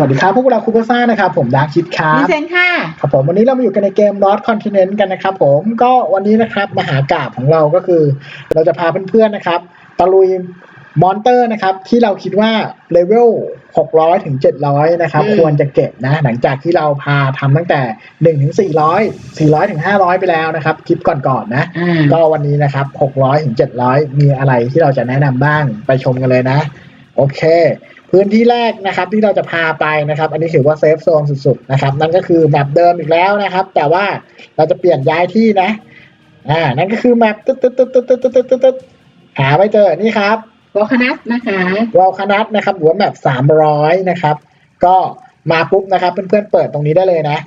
สวัสดีครับ พวกเราคูเปอร์ซ่านะครับ ผมดาร์คคิดครัดิบเซนค่ะ ครับผมวันนี้เรามาอยู่กันในเกม Lost Continent กันนะครับผมก็วันนี้นะครับมหากาบของเราก็คือ เราจะพาเพื่อนๆนะครับตะลุยมอนเตอร์นะครับ ที่เราคิดว่าเลเวล600 ถึง 700 นะครับอืมควรจะเก็บนะ หลังจากที่เราพาทำตั้งแต่ 1 ถึง 400 400 ถึง 500 ไปแล้วนะครับ คลิปก่อนๆนะอ่าก็วันนี้นะครับ 600 ถึง 700 มีอะไรที่เราจะแนะนำบ้างไปชมกันเลยนะ โอเค พื้นที่แรกนะครับที่เราจะพาไปนะครับ อันนี้ถือว่าเซฟโซนสุดๆนะครับ นั่นก็คือแมปเดิมอีกแล้วนะครับ แต่ว่าเราจะเปลี่ยนย้ายที่นะอ่านั่นก็คือแมปตึ๊ดตึ๊ดตึ๊ดตึ๊ดตึ๊ดตึ๊ดตึ๊ดตึ๊ดหาไม่เจอนี่ครับวอลคนัสนะคะวอลคนัทนะครับหรือว่าแมปสามร้อยนะครับ ก็มาปุ๊บนะครับ เพื่อนๆเปิดตรงนี้ได้เลยนะ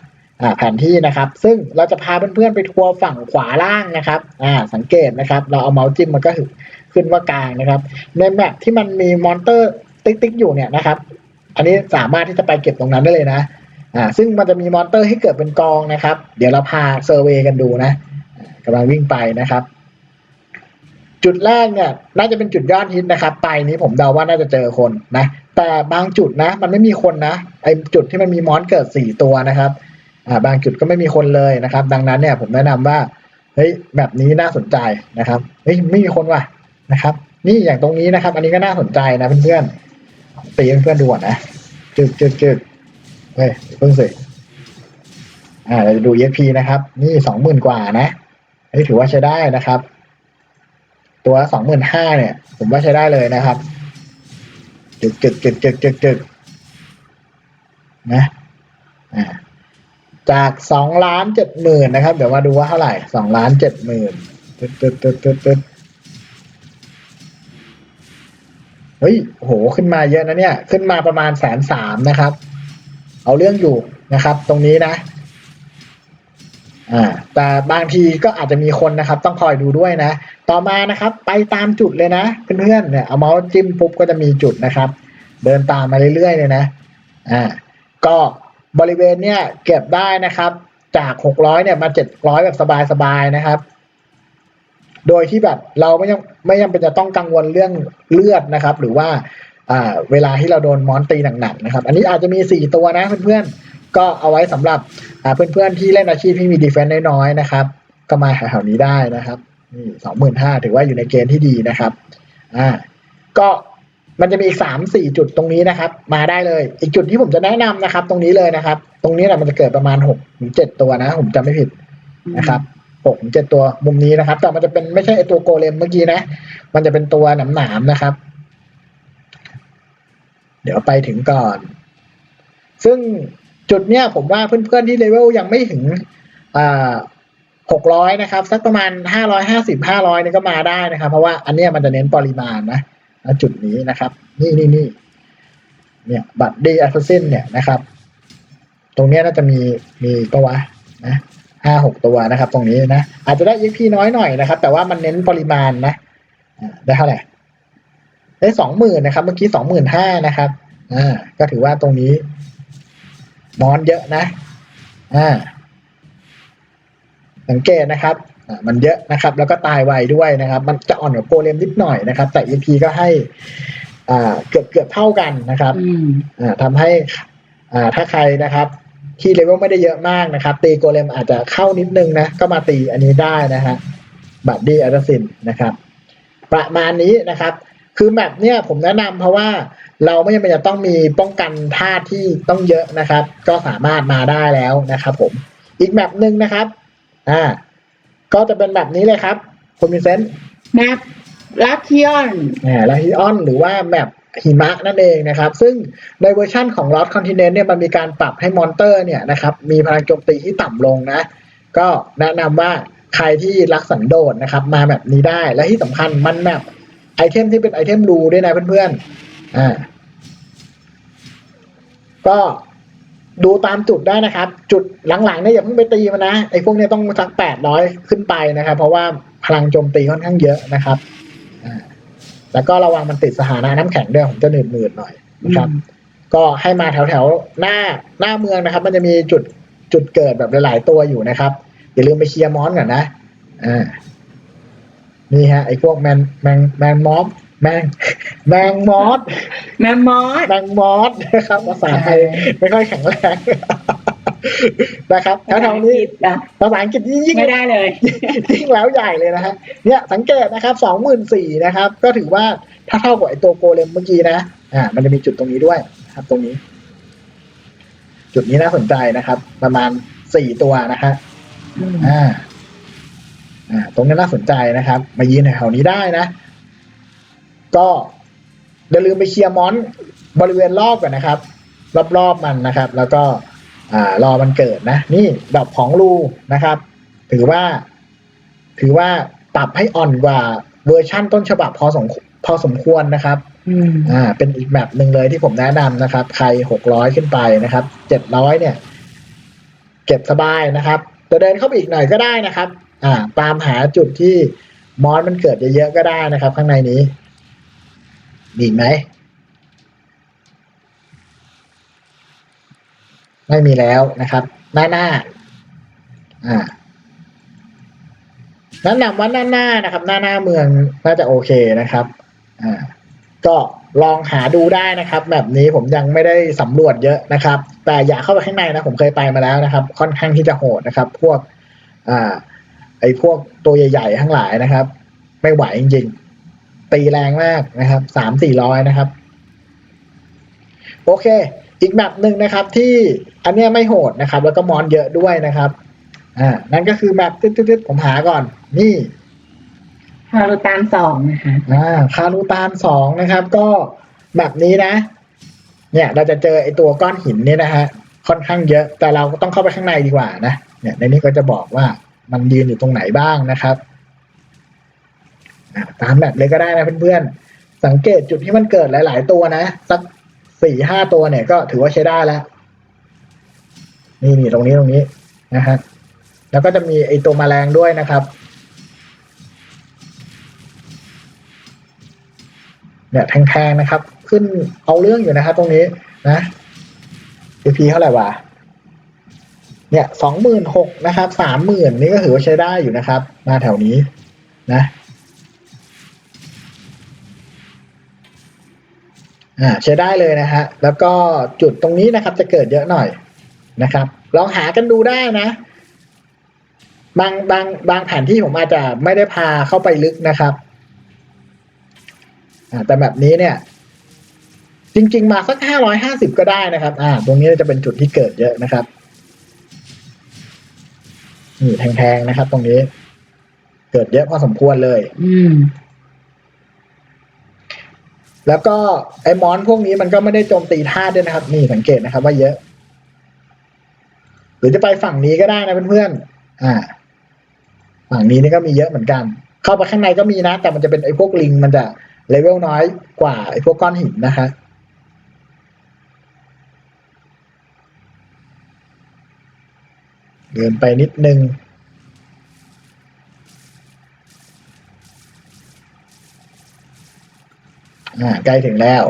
อ่าแผนที่นะครับ ซึ่งเราจะพาเพื่อนๆไปทัวร์ฝั่งขวาล่างนะครับอ่าสังเกตนะครับ เราเอาเมาส์จิ้มมันก็ขึ้นว่ากลางนะครับ ในแมปที่มันมีมอนเตอร์ ติ๊กๆอยู่เนี่ยนะครับ อันนี้สามารถที่จะไปเก็บตรงนั้นได้เลยนะอ่าซึ่งมันจะมีมอนเตอร์ให้เกิดเป็นกองนะครับ เดี๋ยวเราพาเซอร์เวย์กันดูนะกำลังวิ่งไปนะครับ จุดแรกเนี่ย น่าจะเป็นจุดยอดฮิตนะครับไปนี้ผมเดาว่าน่าจะเจอคนนะ แต่บางจุดนะ มันไม่มีคนนะไอจุดที่มันมีมอนเกิดสี่ตัวนะครับอ่าบางจุดก็ไม่มีคนเลยนะครับ ดังนั้นเนี่ยผมแนะนำว่าเฮ้ยแบบนี้น่าสนใจนะครับเฮ้ยไม่มีคนว่ะนะครับ นี่อย่างตรงนี้นะครับ อันนี้ก็น่าสนใจนะเพื่อนๆ ตีให้เพื่อนดูก่อนนะจึกจึกจึกเฮ้ยเพิ่งสิอ่าเราจะดู EXP นะครับ นี่สองหมื่นกว่านะเฮ้ถือว่าใช้ได้นะครับ ตัวสองหมื่นห้าเนี่ย ผมว่าใช้ได้เลยนะครับ จึกจึกจึกจึกจึกจึกนะอ่าจากสองล้านเจ็ดหมื่นนะครับ เดี๋ยวมาดูว่าเท่าไหร่สองล้านเจ็ดหมื่นตึ๊ดตึ๊ดตึ๊ดตึ๊ด เฮ้ยโหขึ้นมาเยอะนะเนี่ย ขึ้นมาประมาณแสนสามนะครับ เอาเรื่องอยู่นะครับ ตรงนี้นะ อ่า แต่บางทีก็อาจจะมีคนนะครับ ต้องคอยดูด้วยนะ ต่อมานะครับ ไปตามจุดเลยนะเพื่อนๆเนี่ยเอาเมาส์จิ้มปุ๊บก็จะมีจุดนะครับ เดินตามมาเรื่อยๆเลยนะ อ่า ก็บริเวณเนี่ยเก็บได้นะครับ จากหกร้อยเนี่ยมาเจ็ดร้อยแบบสบายๆนะครับ โดยที่แบบเราไม่ยังไม่ยังเป็นจะต้องกังวลเรื่องเลือดนะครับ หรือว่าเวลาที่เราโดนมอนตีหนักๆนะครับ อันนี้อาจจะมีสี่ตัวนะเพื่อนๆ ก็เอาไว้สำหรับเพื่อนๆที่เล่นอาชีพที่มีดีเฟนต์น้อยๆนะครับ ก็มาแถวๆนี้ได้นะครับนี่สองหมื่นห้าถือว่าอยู่ในเกณฑ์ที่ดีนะครับอ่าก็มันจะมีอีกสามสี่จุดตรงนี้นะครับ มาได้เลย อีกจุดที่ผมจะแนะนำนะครับ ตรงนี้เลยนะครับ ตรงนี้แหละมันจะเกิดประมาณหกถึงเจ็ดตัวนะ ผมจำไม่ผิดนะครับ หกเจ็ดตัวมุมนี้นะครับ แต่มันจะเป็นไม่ใช่ไอตัวโกเลมเมื่อกี้นะ มันจะเป็นตัวหนามๆนะครับ เดี๋ยวไปถึงก่อน ซึ่งจุดเนี้ยผมว่าเพื่อนๆที่เลเวลยังไม่ถึงอ่าหกร้อยนะครับ สักประมาณห้าร้อยห้าสิบห้าร้อยนี่ก็มาได้นะครับ เพราะว่าอันเนี้ยมันจะเน้นปริมาณนะณจุดนี้นะครับ นี่นี่นี่เนี่ยบัตรดีแอสซินเนี่ยนะครับ ตรงเนี้ยน่าจะมีมีปะวะนะ ห้าหกตัวนะครับ ตรงนี้นะ อาจจะได้ EXP น้อยหน่อยนะครับ แต่ว่ามันเน้นปริมาณนะอ่าได้เท่าไหร่ได้สองหมื่นนะครับ เมื่อกี้สองหมื่นห้านะครับ อ่า ก็ถือว่าตรงนี้มอนเยอะนะ อ่า สังเกตนะครับอ่ามันเยอะนะครับ แล้วก็ตายไวด้วยนะครับ มันจะอ่อนกว่าโกเลมนิดหน่อยนะครับ แต่ EP ก็ให้อ่าเกือบเกือบเท่ากันนะครับอืมอ่าทำให้อ่าถ้าใครนะครับ ที่เลเวลไม่ได้เยอะมากนะครับ ตีโกเลมอาจจะเข้านิดนึงนะ ก็มาตีอันนี้ได้นะฮะบัตรดีอัลซินนะครับ ประมาณนี้นะครับ คือแมปเนี่ยผมแนะนำเพราะว่าเราไม่จำเป็นจะต้องมีป้องกันท่าที่ต้องเยอะนะครับ ก็สามารถมาได้แล้วนะครับผม อีกแมปหนึ่งนะครับ อ่า ก็จะเป็นแบบนี้เลยครับคุณมินเซนต์แมปลัคคิออนแหมลาฮิออนหรือว่าแมป หิมะนั่นเองนะครับ ซึ่งในเวอร์ชั่นของ Lost Continent เนี่ยมันมีการปรับให้มอนเตอร์เนี่ยนะครับมีพลังโจมตีที่ต่ำลงนะ ก็แนะนำว่าใครที่รักสันโดษนะครับมาแบบนี้ได้และที่สำคัญมันแมปไอเทมที่เป็นไอเทมรูด้วยนะเพื่อนๆอ่าก็ดูตามจุดได้นะครับ จุดหลังๆเนี่ยอย่าเพิ่งไปตีมันนะไอ้พวกเนี้ยต้องสักแปดร้อยขึ้นไปนะครับ เพราะว่าพลังโจมตีค่อนข้างเยอะนะครับอ่า แล้วก็ระวังมันติดสถานะน้ำแข็งด้วยผมจะหนืดหนืดๆหน่อยนะครับ ก็ให้มาแถวแถวๆหน้าหน้าเมืองนะครับ มันจะมีจุดจุดเกิดแบบหลาย ๆ ตัวอยู่นะครับอย่าลืมไปเคลียร์มอนก่อนนะอ่านี่ฮะไอ้พวกแมนแมงแมนมอมแมงแมงมอสแมมมอสแมงมอสนะครับภาษาไทยไม่ค่อยแข็งแรง นะครับแถวๆนี้นะภาษาอังกฤษยิ่งไม่ได้เลยยิ่งแล้วใหญ่เลยนะฮะเนี่ยสังเกตนะครับสองหมื่นสี่นะครับ ก็ถือว่าถ้าเท่ากับไอตัวโกเลมเมื่อกี้นะอ่า มันจะมีจุดตรงนี้ด้วยนะครับ ตรงนี้ จุดนี้น่าสนใจนะครับ ประมาณสี่ตัวนะฮะอืมอ่า อ่า ตรงนี้น่าสนใจนะครับ มายืนแถวๆนี้ได้นะ ก็อย่าลืมไปเคลียร์มอนบริเวณรอบก่อนนะครับ รอบๆมันนะครับ แล้วก็ อ่ารอมันเกิดนะ นี่ดอกของรูนะครับ ถือว่า ถือว่าปรับให้อ่อนกว่าเวอร์ชั่นต้นฉบับพอสมพอสมควรนะครับอืมอ่า เป็นอีกแบบหนึ่งเลยที่ผมแนะนำนะครับ ใครหกร้อยขึ้นไปนะครับ เจ็ดร้อยเนี่ย เก็บสบายนะครับ จะเดินเข้าไปอีกหน่อยก็ได้นะครับ อ่า ตามหาจุดที่มอสมันเกิดเยอะๆก็ได้นะครับ ข้างในนี้มีอีกไหม ไม่มีแล้วนะครับหน้าหน้าอ่าแนะนำว่าหน้าหน้านะครับ หน้าหน้าเมืองน่าจะโอเคนะครับอ่าก็ลองหาดูได้นะครับ แบบนี้ผมยังไม่ได้สำรวจเยอะนะครับ แต่อย่าเข้าไปข้างในนะผมเคยไปมาแล้วนะครับ ค่อนข้างที่จะโหดนะครับ พวกอ่าไอ้พวกตัวใหญ่ ๆ ทั้งหลายนะครับ ไม่ไหวจริงๆ ตีแรงมากนะครับสามสี่ร้อยนะครับ โอเค อีกแบบหนึ่งนะครับที่อันเนี้ยไม่โหดนะครับ แล้วก็มอนเยอะด้วยนะครับอ่านั่นก็คือแบบตึ๊ดๆๆผมหาก่อน นี่ฮารุตานสองนะคะอ่าคารูตานสองนะครับ ก็แบบนี้นะ เนี่ยเราจะเจอไอตัวก้อนหินเนี่ยนะฮะค่อนข้างเยอะแต่เราก็ต้องเข้าไปข้างในดีกว่านะเนี่ยในนี้ก็จะบอกว่ามันยืนอยู่ตรงไหนบ้างนะครับอ่าตามแบบเลยก็ได้นะเพื่อนๆสังเกตจุดที่มันเกิดหลาย ๆ ตัวนะสัก สี่ห้าตัวเนี่ยก็ถือว่าใช้ได้แล้ว นี่นี่ตรงนี้ตรงนี้นะฮะแล้วก็จะมีไอตัวแมลงด้วยนะครับเนี่ยแทงๆนะครับ ขึ้นเอาเรื่องอยู่นะครับตรงนี้นะ EP เท่าไหร่วะเนี่ยสองหมื่นหกนะครับสามหมื่นนี่ก็ถือว่าใช้ได้อยู่นะครับ มาแถวนี้นะ อ่าใช้ได้เลยนะฮะ แล้วก็จุดตรงนี้นะครับจะเกิดเยอะหน่อยนะครับ ลองหากันดูได้นะ บางบางบางแผนที่ผมอาจจะไม่ได้พาเข้าไปลึกนะครับอ่าแต่แบบนี้เนี่ย จริง ๆ มาสักห้าร้อยห้าสิบก็ได้นะครับ อ่า ตรงนี้จะเป็นจุดที่เกิดเยอะนะครับนี่แทงๆนะครับ ตรงนี้ เกิดเยอะพอสมควรเลย อืม แล้วก็ไอ้มอนพวกนี้มันก็ไม่ได้โจมตีท่าตุด้วยนะครับ นี่สังเกตนะครับ ว่าเยอะ หรือจะไปฝั่งนี้ก็ได้นะเพื่อนๆอ่า ฝั่งนี้นี่ก็มีเยอะเหมือนกัน เข้าไปข้างในก็มีนะ แต่มันจะเป็นไอ้พวกลิง มันจะเลเวลน้อยกว่าไอ้พวกก้อนหินนะคะเดินไปนิดนึง อ่าใกล้ถึงแล้ว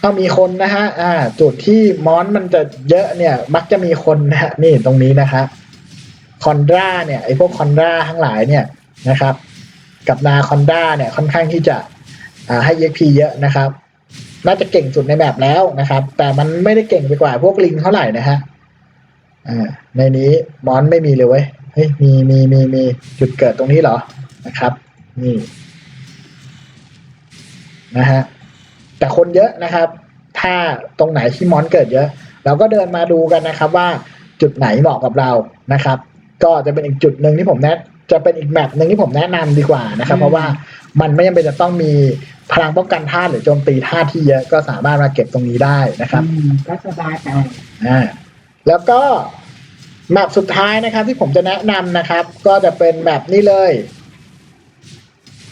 ถ้ามีคนนะฮะ อ่า จุดที่มอนมันจะเยอะเนี่ย มักจะมีคนนะฮะ นี่ตรงนี้นะคะคอนดราเนี่ยไอพวกคอนดราทั้งหลายเนี่ยนะครับ กับนาคอนดราเนี่ยค่อนข้างที่จะอ่าให้ EXP เยอะนะครับ น่าจะเก่งสุดในแบบแล้วนะครับ แต่มันไม่ได้เก่งไปกว่าพวกลิงเท่าไหร่นะฮะอ่าในนี้มอนไม่มีเลยเว้ย เฮ้ยมีมีมีมีจุดเกิดตรงนี้เหรอนะครับ นี่นะฮะแต่คนเยอะนะครับ ถ้าตรงไหนที่มอนเกิดเยอะ เราก็เดินมาดูกันนะครับ ว่าจุดไหนเหมาะกับเรานะครับ ก็จะเป็นอีกจุดหนึ่งที่ผมแนะจะเป็นอีกแมปหนึ่งที่ผมแนะนำดีกว่านะครับอืมเพราะว่ามันไม่จำเป็นจะต้องมีพลังป้องกันธาตุหรือโจมตีธาตุที่เยอะก็สามารถมาเก็บตรงนี้ได้นะครับอืมก็สบายไปอ่าแล้วก็ แมปสุดท้ายนะครับที่ผมจะแนะนำนะครับ ก็จะเป็นแบบนี้เลย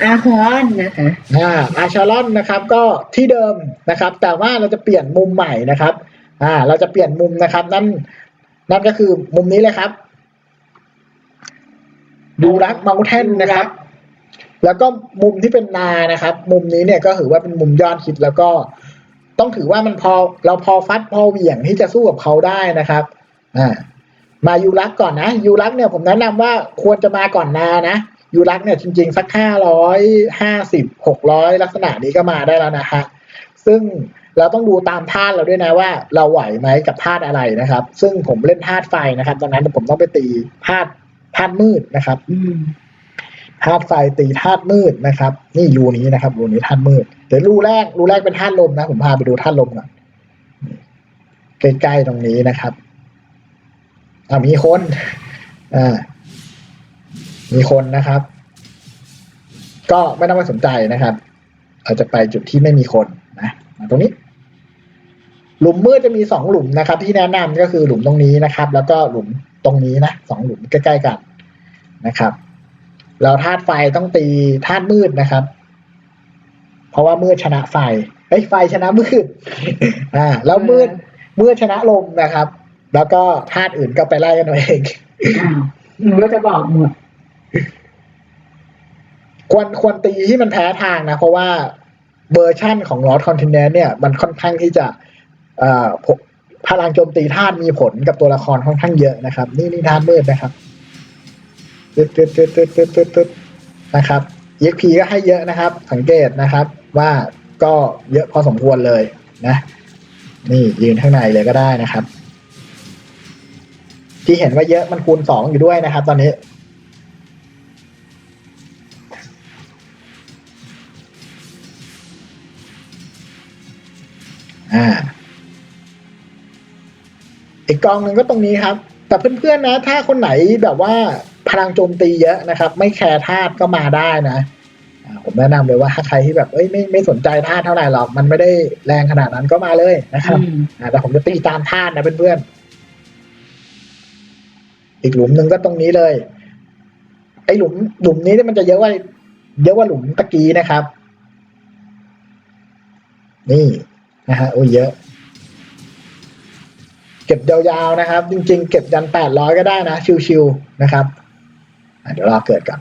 อาฮอนนะคะอ่าอาชาลอนนะครับก็ที่เดิมนะครับ แต่ว่าเราจะเปลี่ยนมุมใหม่นะครับอ่าเราจะเปลี่ยนมุมนะครับ นั่นนั่นก็คือมุมนี้เลยครับดูรักเมาเทนนะครับ แล้วก็มุมที่เป็นนานะครับ มุมนี้เนี่ยก็ถือว่าเป็นมุมยอดฮิตแล้วก็ ต้องถือว่ามันพอเราพอฟัดพอเหวี่ยงที่จะสู้กับเขาได้นะครับอ่า มายูรักก่อนนะยูรักเนี่ยผมแนะนำว่าควรจะมาก่อนนานะยูรักเนี่ยจริง ๆ สักห้าร้อยห้าสิบหกร้อยลักษณะนี้ก็มาได้แล้วนะฮะซึ่งเราต้องดูตามธาตุเราด้วยนะว่า เราไหวไหมกับธาตุอะไรนะครับ ซึ่งผมเล่นธาตุไฟนะครับดังนั้นผมต้องไปตีธาตุธาตุมืดนะครับ อืมธาตุไฟตีธาตุมืดนะครับ นี่รูนี้นะครับรูนี้ธาตุมืดเดี๋ยวรูแรกรูแรกเป็นธาตุลมนะ ผมพาไปดูธาตุลมก่อนใกล้ๆตรงนี้นะครับ อ่ามีคนอ่ามีคนนะครับ ก็ไม่ต้องไปสนใจนะครับเราจะไปจุดที่ไม่มีคนนะมาตรงนี้ หลุมมืดจะมีสองหลุมนะครับ ที่แนะนำก็คือหลุมตรงนี้นะครับ แล้วก็หลุมตรงนี้นะสองหลุมใกล้ๆกันนะครับเราธาตุไฟต้องตีธาตุมืดนะครับ เพราะว่ามืดชนะไฟเอ้ยไฟชนะมืดอ่าแล้วมืดมืดชนะลมนะครับ แล้วก็ธาตุอื่นก็ไปไล่กันเอาเองอ้าวหนูก็จะบอกหมดควรควรตีที่มันแพ้ทางนะ เพราะว่าเวอร์ชั่นของ Lost Continent เนี่ย มันค่อนข้างที่จะเอ่อพพลังโจมตีธาตุมีผลกับตัวละครค่อนข้างเยอะนะครับ นี่นี่ธาตุมืดนะครับตึ๊ดตึ๊ดตึ๊ดตึ๊ดตึ๊ดตึ๊ดตึ๊ดนะครับ EXP ก็ให้เยอะนะครับ สังเกตนะครับ ว่าก็เยอะพอสมควรเลยนะ นี่ยืนข้างในเลยก็ได้นะครับ ที่เห็นว่าเยอะมันคูณสองอยู่ด้วยนะครับ ตอนนี้ อ่า อีกกองหนึ่งก็ตรงนี้ครับ แต่เพื่อนๆนะ ถ้าคนไหนแบบว่าพลังโจมตีเยอะนะครับ ไม่แคร์ธาตุก็มาได้นะอ่าผมแนะนำเลยว่าถ้าใครที่แบบเอ้ยไม่ไม่สนใจธาตุเท่าไหร่หรอก มันไม่ได้แรงขนาดนั้นก็มาเลยนะครับอืมอ่าแต่ผมจะตีตามธาตุนะเพื่อนๆ อีกหลุมหนึ่งก็ตรงนี้เลย ไอ้หลุมหลุมนี้เนี่ยมันจะเยอะกว่าเยอะกว่าหลุมตะกี้นะครับ นี่นะฮะโอ้เยอะ เก็บยาวๆนะครับ จริง ๆ เก็บยันแปดร้อยก็ได้นะ ชิวๆนะครับเดี๋ยวรอเกิดก่อน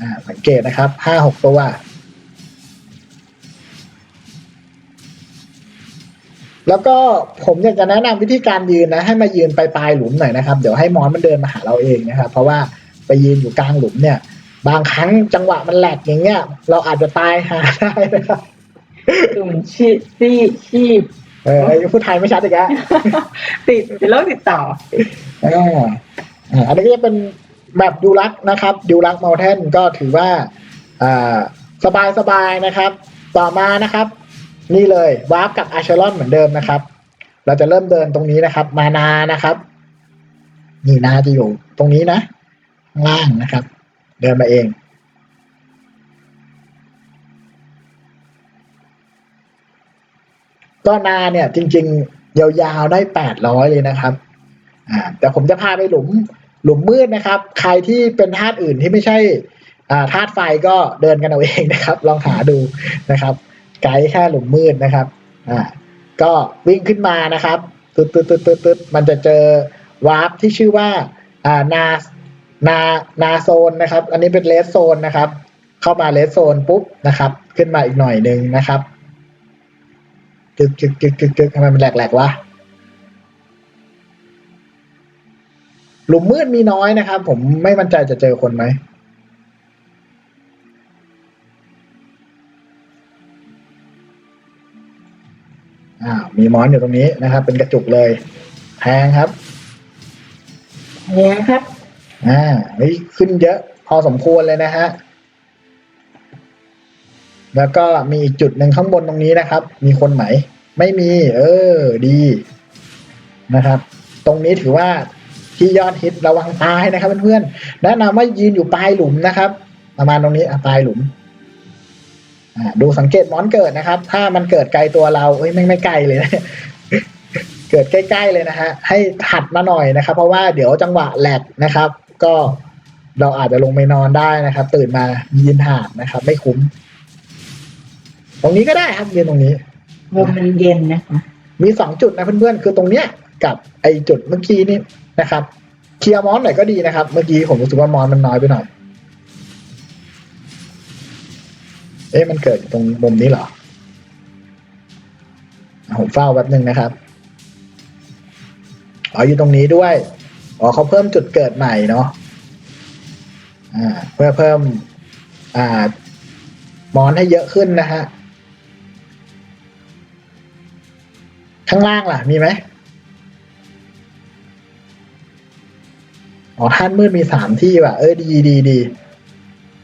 อ่าสังเกตนะครับห้าหกตัว แล้วก็ผมอยากจะแนะนำวิธีการยืนนะให้มายืนปลายๆหลุมหน่อยนะครับ เดี๋ยวให้มอนมันเดินมาหาเราเองนะครับ เพราะว่าไปยืนอยู่กลางหลุมเนี่ย บางครั้งจังหวะมันแหลกอย่างเงี้ย เราอาจจะตายหาได้นะครับตุ่มชีพซีชีพเออไอ้พูดไทยไม่ชัดอีกแล้วติดเป็นโรคติดต่ออ่าอ่าอันนี้ก็จะเป็นแบบดิวลักนะครับดิวลักเมลเทนก็ถือว่าอ่าสบายสบายๆนะครับ ต่อมานะครับ นี่เลยวาร์ปกับอาเชลอนเหมือนเดิมนะครับ เราจะเริ่มเดินตรงนี้นะครับ มานานะครับ นี่นาจะอยู่ตรงนี้นะข้างล่างนะครับ เดินมาเอง ก็นาเนี่ย จริง ๆ ยาวๆได้แปดร้อยเลยนะครับ อ่า แต่ผมจะพาไปหลุมหลุมมืดนะครับ ใครที่เป็นธาตุอื่นที่ไม่ใช่ธาตุไฟก็เดินกันเอาเองนะครับ ลองหาดูนะครับ ไกด์ค่าหลุมมืดนะครับ อ่า ก็วิ่งขึ้นมานะครับตึ๊ดตึ๊ดตึ๊ดตึ๊ดตึ๊ดมันจะเจอวาร์ปที่ชื่อว่า อ่า นา นา นาโซนนะครับ อันนี้เป็นเลสโซนนะครับ เข้ามาเลสโซนปุ๊บนะครับ ขึ้นมาอีกหน่อยหนึ่งนะครับกึกกึกกึกกึกกึกทำไมมันแหลกๆวะ หลุมมืดมีน้อยนะครับ ผมไม่มั่นใจจะเจอคนไหม อ่าวมีมอนอยู่ตรงนี้นะครับ เป็นกระจุกเลยแพงครับเนี่ยครับอ่าเฮ้ยขึ้นเยอะพอสมควรเลยนะฮะแล้วก็มีอีกจุดหนึ่งข้างบนตรงนี้นะครับ มีคนไหม ไม่มี เออ ดีนะครับ ตรงนี้ถือว่าที่ยอดฮิตระวังตายนะครับเพื่อนๆแนะนำว่ายืนอยู่ปลายหลุมนะครับ ประมาณตรงนี้อะปลายหลุมอ่า ดูสังเกตมอนเกิดนะครับ ถ้ามันเกิดไกลตัวเราเอ้ยไม่ไม่ไกลเลยนะเกิดใกล้ๆเลยนะฮะให้ถัดมาหน่อยนะครับ เพราะว่าเดี๋ยวจังหวะแหลกนะครับ ก็เราอาจจะลงไปนอนได้นะครับ ตื่นมายืนหาดนะครับ ไม่คุ้ม ตรงนี้ก็ได้ครับยืนตรงนี้ลมมันเย็นนะคะมีสองจุดนะเพื่อนๆ คือตรงเนี้ยกับไอจุดเมื่อกี้นี่นะครับ เคลียร์มอนหน่อยก็ดีนะครับ เมื่อกี้ผมรู้สึกว่ามอนมันน้อยไปหน่อย เอ๊ะมันเกิดตรงมุมนี้เหรออะผมเฝ้าแป๊บหนึ่งนะครับ อ๋ออยู่ตรงนี้ด้วย อ๋อเขาเพิ่มจุดเกิดใหม่เนาะอ่าเพื่อเพิ่ม อ่า มอนให้เยอะขึ้นนะฮะ ข้างล่างล่ะ มีไหมอ๋อท่านมืดมีสามที่ว่ะ เออดีดีดี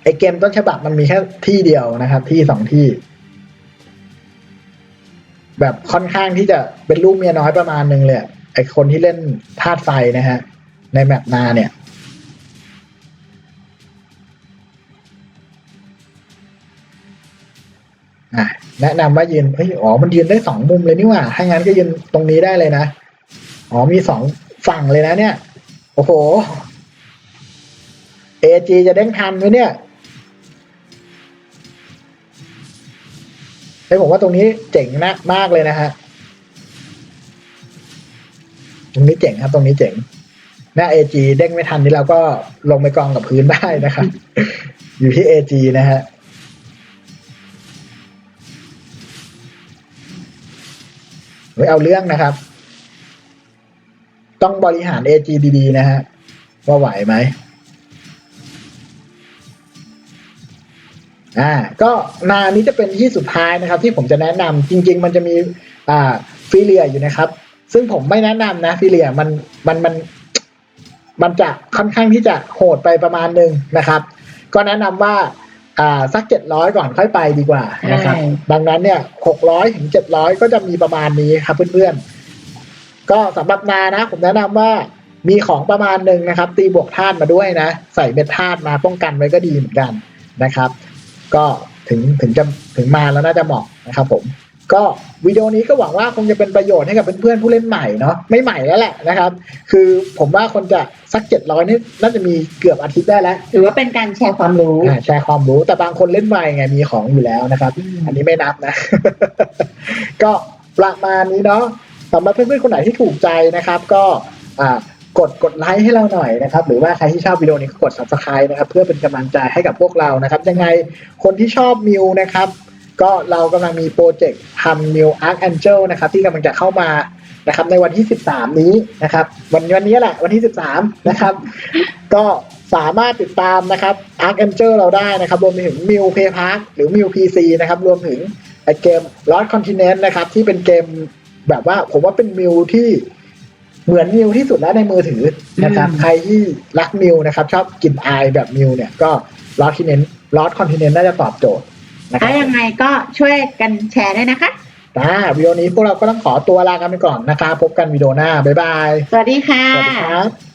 ไอเกมต้นฉบับมันมีแค่ที่เดียวนะครับ ที่สองที่ แบบค่อนข้างที่จะเป็นลูกเมียน้อยประมาณนึงเลยไอคนที่เล่นธาตุไฟนะฮะ ในแมปนาเนี่ยแนะนำว่ายืนเฮ้ยอ๋อ มันยืนได้สองมุมเลยนี่ว่า ถ้างั้นก็ยืนตรงนี้ได้เลยนะ อ๋อ มีสองฝั่งเลยนะเนี่ย โอ้โหเอจีจะเด้งทันไหมเนี่ย เฮ้ยผมว่าตรงนี้เจ๋งนะมากเลยนะฮะตรงนี้เจ๋งครับ ตรงนี้เจ๋งหน้าเอจีเด้งไม่ทันนี่เราก็ลงไปกองกับพื้นได้นะครับอยู่ที่เอจีนะฮะไม่เอาเรื่องนะครับ ต้องบริหาร AG ดีๆนะฮะว่าไหวไหม อ่าก็นานี้จะเป็นที่สุดท้ายนะครับ ที่ผมจะแนะนำจริง ๆ มันจะมีอ่าฟิเลียอยู่นะครับ ซึ่งผมไม่แนะนำนะฟิเลียมันมันมันมันจะค่อนข้างที่จะโหดไปประมาณหนึ่งนะครับ ก็แนะนำว่าอ่าสักเจ็ดร้อยก่อนค่อยไปดีกว่านะครับใช่ดังนั้นเนี่ยหกร้อยถึงเจ็ดร้อยก็จะมีประมาณนี้ครับเพื่อนๆ ก็สำหรับนานะ ผมแนะนำว่ามีของประมาณหนึ่งนะครับ ตีบวกธาตุมาด้วยนะ ใส่เม็ดธาตุมาป้องกันไว้ก็ดีเหมือนกันนะครับ ก็ถึงถึงจะถึงมาแล้วน่าจะเหมาะนะครับผม ก็วิดีโอนี้ก็หวังว่าคงจะเป็นประโยชน์ให้กับเพื่อนๆผู้เล่นใหม่เนาะไม่ใหม่แล้วแหละนะครับ คือผมว่าคนจะสักเจ็ดร้อยนี่น่าจะมีเกือบอาทิตย์ได้แล้วถือว่าเป็นการแชร์ความรู้อ่าแชร์ความรู้ แต่บางคนเล่นไวไงมีของอยู่แล้วนะครับอืมอันนี้ไม่นับนะ ก็ประมาณนี้เนาะสำหรับเพื่อนๆคนไหนที่ถูกใจนะครับ ก็อ่า กดกดไลค์ให้เราหน่อยนะครับ หรือว่าใครที่ชอบวิดีโอนี้ก็กด subscribe นะครับ เพื่อเป็นกำลังใจให้กับพวกเรานะครับ ยังไงคนที่ชอบมิวนะครับ ก็เรากำลังมีโปรเจกต์ทำมิวอาร์คแองเจลนะครับ ที่กำลังจะเข้ามานะครับในวันที่ 13 นี้นะครับ วันวันนี้แหละวันที่ 13 นะครับ ก็สามารถติดตามนะครับ Arc Angel เจลเราได้นะครับ รวมไปถึง m i l Play Park หรือ m i l PC นะครับ รวมถึงไอเกม Lost Continent นะครับ ที่เป็นเกมแบบว่าผมว่าเป็นมิวที่ เหมือนมิวที่สุดแล้วในมือถือนะครับอืมใครที่รักมิวนะครับ ชอบกลิ่นอายแบบมิวเนี่ยก็ Lost Continent Lost Continent น่าจะตอบโจทย์นะคถ้ารับยังไงก็ช่วยกันแชร์ด้วยนะคะอ่าวิดีโอนี้พวกเราก็ต้องขอตัวลากันไปก่อนนะครับพบกันวิดีโอหน้า บ๊ายบาย สวัสดีค่ะ สวัสดีครับ